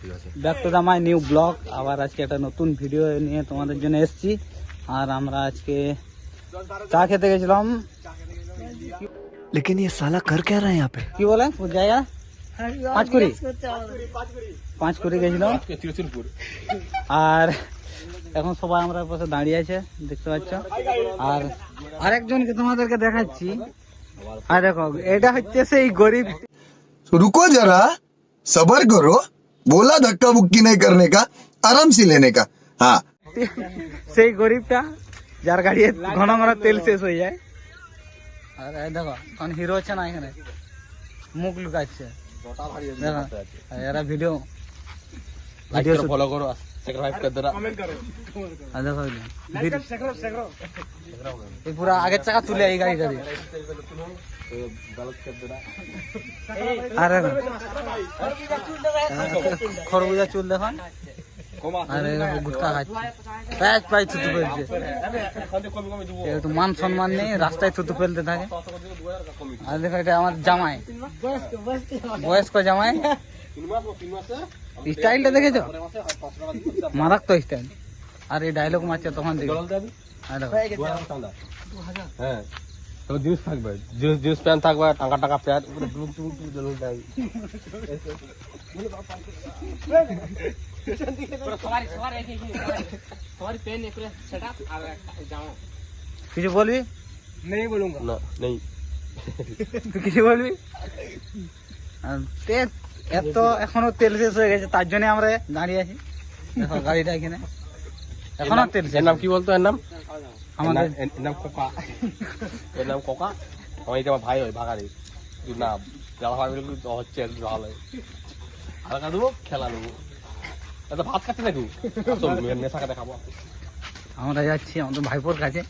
ঠিক আছে back to the my new blog আবার আজকে একটা নতুন ভিডিও নিয়ে তোমাদের জন্য এসেছি আর আমরা আজকে চা খেতে গেছিলাম लेकिन ये साला कर क्या रहा है यहाँ पे কি বলে কোন জায়গা পাঁচ কুড়ি পাঁচ কুড়ি গেছিলাম তিরুচিরপুর আর এখন সবাই আমরা পাশে দাঁড়িয়ে আছে দেখতে পাচ্ছ আর আরেকজনকে তোমাদেরকে দেখাচ্ছি আর দেখো এটা হচ্ছে সেই গরিব तो रुको जरा सबर करो बोला धक्का बुक्की नहीं करने का आराम से लेने का हाँ সেই গরিবটা যার গাড়ি ঘন ঘন তেল শেষ হয়ে যায় আর এই দেখো এখন হিরো হচ্ছে না এখানে মুখ লুকাচ্ছে দেখো আর এরা ভিডিও লাইক করো তুলে এই গাড়িটা দিয়ে। আর দেখো খরবুজা চুল দেখুন। আর এই দেখো গুটকা খাচ্ছে প্যাচ প্যাচ থুতু ফেলছে। একটু মান সম্মান নেই রাস্তায় থুতু ফেলতে থাকে। আর দেখো এটা আমার জামাই। বয়স্ক জামাই? স্টাইলটা দেখেছ? মারাত্মক স্টাইল আর এই ডায়লগ মারছে তখন হ্যাঁ তো জিন্স থাকবে। জিন্স জিন্স প্যান্ট থাকবে টাকা টাকা প্যান্ট টু জলুন দেয়। কিছু বলবি? না নেই। কিছু বলবি? আর তেল এত এখনও তেল শেষ হয়ে গেছে তার জন্য আমরা দাঁড়িয়ে আছি। গাড়িটা এখানে। এখনও তেল এর নাম কি বলতো? এর নাম? আমাদের এর নাম- কোকা। এর নাম কোকা? এটা আমার ভাই হয় ভাগারি না ভাই হচ্ছে ভালো। হালকা দেবো খেলা নেব এত ভাত খাচ্ছে না তুই আসো, মে- মেশা খাতে খাব আমরা যাচ্ছি আমাদের ভাইপোর কাছে।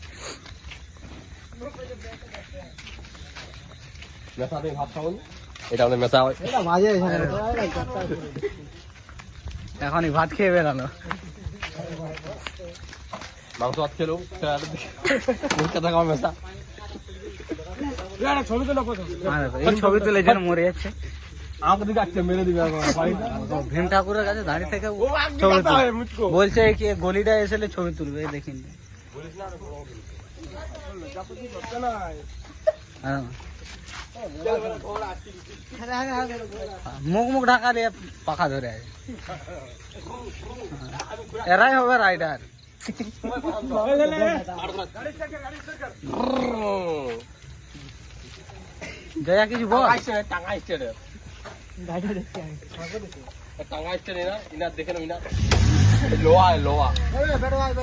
মেশা দিয়ে ভাত খাব? এটা আমাদের মেশা হয় এখনই ভাত খেয়ে বেরানো মাংস ভাত খেলো মেশা এই ছবি তুলে যেন মরে যাচ্ছে। ভীম ঠাকুরের কাছে দাঁড়িয়ে থেকে ছবি বলছে কি গলিটা এসে ছবি তুলবে দেখিন। মুখ মুখ ঢাকা দিয়ে পাখা ধরে আছে এরাই হবে রাইডার। জয়া কিছু বল। টাঙ্গা আসছে রে টাঙ্গা আসছে না ইনার দেখে ইনার লোয়া লোয়া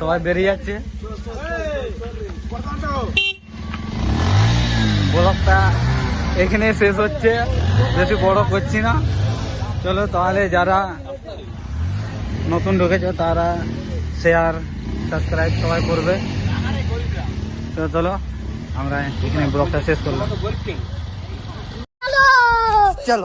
সবাই বেরিয়ে যাচ্ছে। ব্লগটা এখানে শেষ হচ্ছে। বেশি বড় করছি না। চলো তাহলে যারা নতুন ঢুকেছে তারা শেয়ার সাবস্ক্রাইব সবাই করবে। তো চলো আমরা এখানে ব্লগটা শেষ করলাম। চলো।